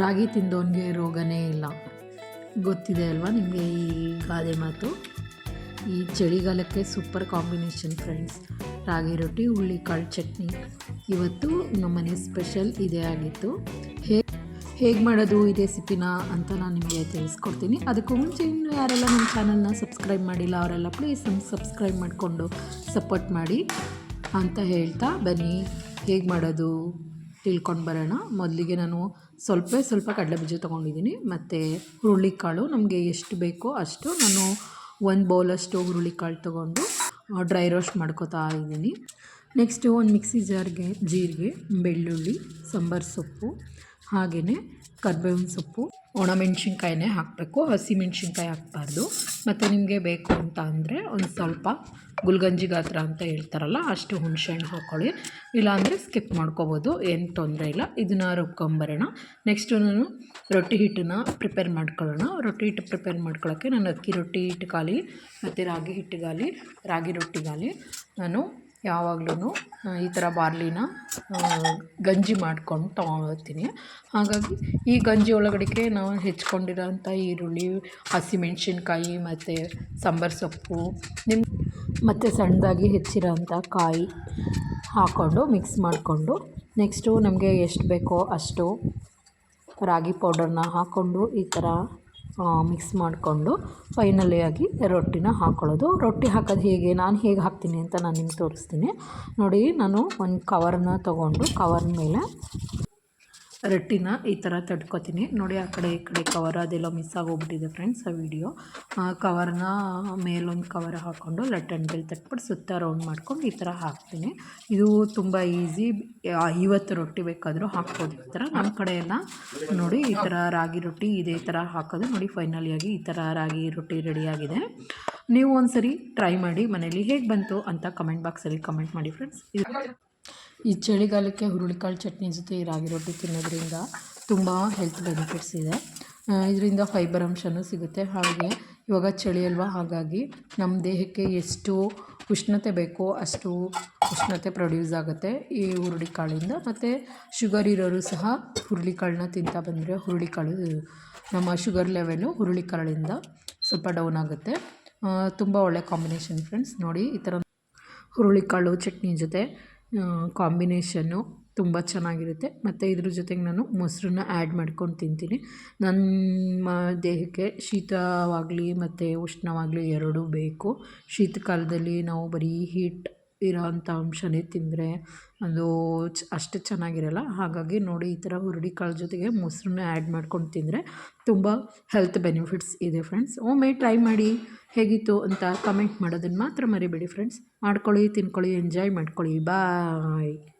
ರಾಗಿ ತಿಂದವನಿಗೆ ರೋಗನೇ ಇಲ್ಲ. ಗೊತ್ತಿದೆ ಅಲ್ವಾ ನಿಮಗೆ ಈ ಗಾದೆ ಮಾತು? ಈ ಚಳಿಗಾಲಕ್ಕೆ ಸೂಪರ್ ಕಾಂಬಿನೇಷನ್ ಫ್ರೆಂಡ್ಸ್. ರಾಗಿ ರೊಟ್ಟಿ ಹುಳ್ಳಿಕಾಳು ಚಟ್ನಿ. ಇವತ್ತು ನಮ್ಮನೆ ಸ್ಪೆಷಲ್ ಇದೇ ಆಗಿತ್ತು. ಹೇ, ಹೇಗೆ ಮಾಡೋದು ಈ ರೆಸಿಪಿನ ಅಂತ ನಾನು ನಿಮಗೆ ತಿಳಿಸ್ಕೊಡ್ತೀನಿ. ಅದಕ್ಕೂ ಮುಂಚೆ ಇನ್ನು ಯಾರೆಲ್ಲ ನಮ್ಮ ಚಾನಲ್ನ ಸಬ್ಸ್ಕ್ರೈಬ್ ಮಾಡಿಲ್ಲ, ಅವರೆಲ್ಲ ಪ್ಲೀಸ್ ನಮ್ಗೆ ಸಬ್ಸ್ಕ್ರೈಬ್ ಮಾಡಿಕೊಂಡು ಸಪೋರ್ಟ್ ಮಾಡಿ ಅಂತ ಹೇಳ್ತಾ ಬನ್ನಿ. ಹೇಗೆ ಮಾಡೋದು? ತಿಳ್ಕೊಂಡು ಬರೋಣ. ಮೊದಲಿಗೆ ನಾನು ಸ್ವಲ್ಪ ಸ್ವಲ್ಪ ಕಡಲೆಬೀಜ ತೊಗೊಂಡಿದ್ದೀನಿ. ಮತ್ತು ಹುರುಳಿಕಾಳು, ನಮಗೆ ಎಷ್ಟು ಬೇಕೋ ಅಷ್ಟು ನಾನು ಒಂದು ಬೌಲಷ್ಟು ಹುರುಳಿಕಾಳು ತೊಗೊಂಡು ಡ್ರೈ ರೋಸ್ಟ್ ಮಾಡ್ಕೋತಾ ಇದ್ದೀನಿ. ನೆಕ್ಸ್ಟು ಒಂದು ಮಿಕ್ಸಿ ಜಾರ್ಗೆ ಜೀರಿಗೆ, ಬೆಳ್ಳುಳ್ಳಿ, ಸಾಂಬಾರು ಸೊಪ್ಪು ಹಾಗೆಯೇ ಕರ್ಬೇವಿನ ಸೊಪ್ಪು, ಒಣಮೆಣ್ಸಿನ್ಕಾಯಿನೇ ಹಾಕಬೇಕು. ಹಸಿ ಹಾಕಬಾರ್ದು. ಮತ್ತು ನಿಮಗೆ ಬೇಕು ಅಂತ ಅಂದರೆ ಒಂದು ಸ್ವಲ್ಪ ಗುಲ್ಗಂಜಿ ಗಾತ್ರ ಅಂತ ಹೇಳ್ತಾರಲ್ಲ, ಅಷ್ಟು ಹುಣಸೆಹಣ್ಣು ಹಾಕ್ಕೊಳ್ಳಿ ಇಲ್ಲಾಂದರೆ ಸ್ಕಿಪ್ ಮಾಡ್ಕೋಬೋದು, ಏನು ತೊಂದರೆ ಇಲ್ಲ. ಇದನ್ನು ರುಬ್ಕೊಂಬರೋಣ. ನೆಕ್ಸ್ಟು ನಾನು ರೊಟ್ಟಿ ಹಿಟ್ಟನ್ನ ಪ್ರಿಪೇರ್ ಮಾಡ್ಕೊಳ್ಳೋಣ. ರೊಟ್ಟಿ ಹಿಟ್ಟು ಪ್ರಿಪೇರ್ ಮಾಡ್ಕೊಳ್ಳೋಕ್ಕೆ ನಾನು ಅಕ್ಕಿ ರೊಟ್ಟಿ ಹಿಟ್ಟು ಹಿಟ್ಟುಗಾಲಿ ಮತ್ತು ರಾಗಿ ಹಿಟ್ಟುಗಾಲಿ ರಾಗಿ ರೊಟ್ಟಿಗಾಲಿ ನಾನು ಯಾವಾಗಲೂ ಈ ಥರ ಬಾರ್ಲಿನ ಗಂಜಿ ಮಾಡ್ಕೊಂಡು ತೊಗೊಳ್ತೀನಿ ಹಾಗಾಗಿ ಈ ಗಂಜಿ ಒಳಗಡೆಗೆ ನಾವು ಹೆಚ್ಕೊಂಡಿರೋಂಥ ಈರುಳ್ಳಿ ಹಸಿಮೆಣ್ಸಿನ್ಕಾಯಿ ಮತ್ತು ಸಾಂಬಾರು ಸೊಪ್ಪು ನಿಮ್ಮ ಮತ್ತು ಸಣ್ಣದಾಗಿ ಹೆಚ್ಚಿರೋಂಥ ಕಾಯಿ ಹಾಕ್ಕೊಂಡು ಮಿಕ್ಸ್ ಮಾಡಿಕೊಂಡು ನೆಕ್ಸ್ಟು ನಮಗೆ ಎಷ್ಟು ಬೇಕೋ ಅಷ್ಟು ರಾಗಿ ಪೌಡರ್ನ ಹಾಕ್ಕೊಂಡು ಈ ಥರ ಮಿಕ್ಸ್ ಮಾಡಿಕೊಂಡು ಆಗಿ ರೊಟ್ಟಿನ ಹಾಕ್ಕೊಳ್ಳೋದು ರೊಟ್ಟಿ ಹಾಕೋದು ಹೇಗೆ, ನಾನು ಹೇಗೆ ಹಾಕ್ತೀನಿ ಅಂತ ನಾನು ನಿಮ್ಗೆ ತೋರಿಸ್ತೀನಿ. ನೋಡಿ, ನಾನು ಒಂದು ಕವರ್ನ ತೊಗೊಂಡು ಕವರ್ ಮೇಲೆ ರೊಟ್ಟಿನ ಈ ಥರ ತಡ್ಕೊತೀನಿ ನೋಡಿ, ಆ ಕಡೆ ಈ ಕಡೆ ಕವರ್ ಅದೆಲ್ಲ ಮಿಸ್ ಆಗೋಗ್ಬಿಟ್ಟಿದೆ ಫ್ರೆಂಡ್ಸ್ ಆ ವಿಡಿಯೋ ಕವರ್ನ ಮೇಲೊಂದು ಕವರ್ ಹಾಕ್ಕೊಂಡು ಲಟ್ ಆ್ಯಂಡ್ ಬೆಲ್ ತಟ್ಬಿಟ್ಟು ಸುತ್ತ ರೌಂಡ್ ಮಾಡ್ಕೊಂಡು ಈ ಥರ ಹಾಕ್ತೀನಿ. ಇದು ತುಂಬ ಈಸಿ ಐವತ್ತು ರೊಟ್ಟಿ ಬೇಕಾದರೂ ಹಾಕ್ಬೋದು ಈ ಥರ. ನಮ್ಮ ಕಡೆ ಎಲ್ಲ ನೋಡಿ, ಈ ಥರ ರಾಗಿ ರೊಟ್ಟಿ ಇದೇ ಥರ ಹಾಕೋದು. ನೋಡಿ ಫೈನಲಿಯಾಗಿ ಈ ಥರ ರಾಗಿ ರೊಟ್ಟಿ ರೆಡಿಯಾಗಿದೆ. ನೀವು ಒಂದ್ಸರಿ ಟ್ರೈ ಮಾಡಿ ಮನೇಲಿ ಹೇಗೆ ಬಂತು ಅಂತ ಕಮೆಂಟ್ ಬಾಕ್ಸಲ್ಲಿ ಕಮೆಂಟ್ ಮಾಡಿ ಫ್ರೆಂಡ್ಸ್ ಇದು ಈ ಚಳಿಗಾಲಕ್ಕೆ ಹುರುಳಿಕಾಳು ಚಟ್ನಿ ಜೊತೆ ಈ ರಾಗಿ ರೊಟ್ಟಿ ತಿನ್ನೋದ್ರಿಂದ ತುಂಬ ಹೆಲ್ತ್ ಬೆನಿಫಿಟ್ಸ್ ಇದೆ. ಇದರಿಂದ ಫೈಬರ್ ಅಂಶವೂ ಸಿಗುತ್ತೆ. ಹಾಗೆ ಇವಾಗ ಚಳಿ ಅಲ್ವಾ, ಹಾಗಾಗಿ ನಮ್ಮ ದೇಹಕ್ಕೆ ಎಷ್ಟು ಉಷ್ಣತೆ ಬೇಕೋ ಅಷ್ಟು ಉಷ್ಣತೆ ಪ್ರೊಡ್ಯೂಸ್ ಆಗುತ್ತೆ ಈ ಹುರುಳಿಕಾಳಿಂದ. ಮತ್ತು ಶುಗರ್ ಇರೋರು ಸಹ ಹುರುಳಿಕಾಳನ್ನ ತಿಂತಾ ಬಂದರೆ ಹುರುಳಿಕಾಳು, ನಮ್ಮ ಶುಗರ್ ಲೆವೆಲು ಹುರುಳಿಕಾಳಿಂದ ಸ್ವಲ್ಪ ಡೌನ್ ಆಗುತ್ತೆ. ತುಂಬ ಒಳ್ಳೆ ಕಾಂಬಿನೇಷನ್ ಫ್ರೆಂಡ್ಸ್ ನೋಡಿ, ಈ ಥರ ಹುರುಳಿಕಾಳು ಚಟ್ನಿ ಜೊತೆ ಕಾಂಬಿನೇಷನ್ನು ತುಂಬ ಚೆನ್ನಾಗಿರುತ್ತೆ. ಮತ್ತು ಇದ್ರ ಜೊತೆಗೆ ನಾನು ಮೊಸರನ್ನ ಆ್ಯಡ್ ಮಾಡ್ಕೊಂಡು ತಿಂತೀನಿ. ನಮ್ಮ ದೇಹಕ್ಕೆ ಶೀತವಾಗಲಿ ಮತ್ತು ಉಷ್ಣವಾಗಲಿ ಎರಡೂ ಬೇಕು. ಶೀತಕಾಲದಲ್ಲಿ ನಾವು ಬರೀ ಹೀಟ್ ಇರೋವಂಥ ಅಂಶನೇ ತಿಂದರೆ ಅದು ಚ ಅಷ್ಟು ಚೆನ್ನಾಗಿರಲ್ಲ. ಹಾಗಾಗಿ ನೋಡಿ ಈ ಥರ ಹುರುಳಿಕಾಳು ಜೊತೆಗೆ ಮೊಸರನ್ನ ಆ್ಯಡ್ ಮಾಡ್ಕೊಂಡು ತಿಂದರೆ ತುಂಬ ಹೆಲ್ತ್ ಬೆನಿಫಿಟ್ಸ್ ಇದೆ ಫ್ರೆಂಡ್ಸ್. ಒಮ್ಮೆ ಟ್ರೈ ಮಾಡಿ ಹೇಗಿತ್ತು ಅಂತ ಕಮೆಂಟ್ ಮಾಡೋದನ್ನು ಮಾತ್ರ ಮರಿಬೇಡಿ ಫ್ರೆಂಡ್ಸ್. ಮಾಡ್ಕೊಳ್ಳಿ, ತಿನ್ಕೊಳ್ಳಿ, ಎಂಜಾಯ್ ಮಾಡ್ಕೊಳ್ಳಿ. ಬಾಯ್.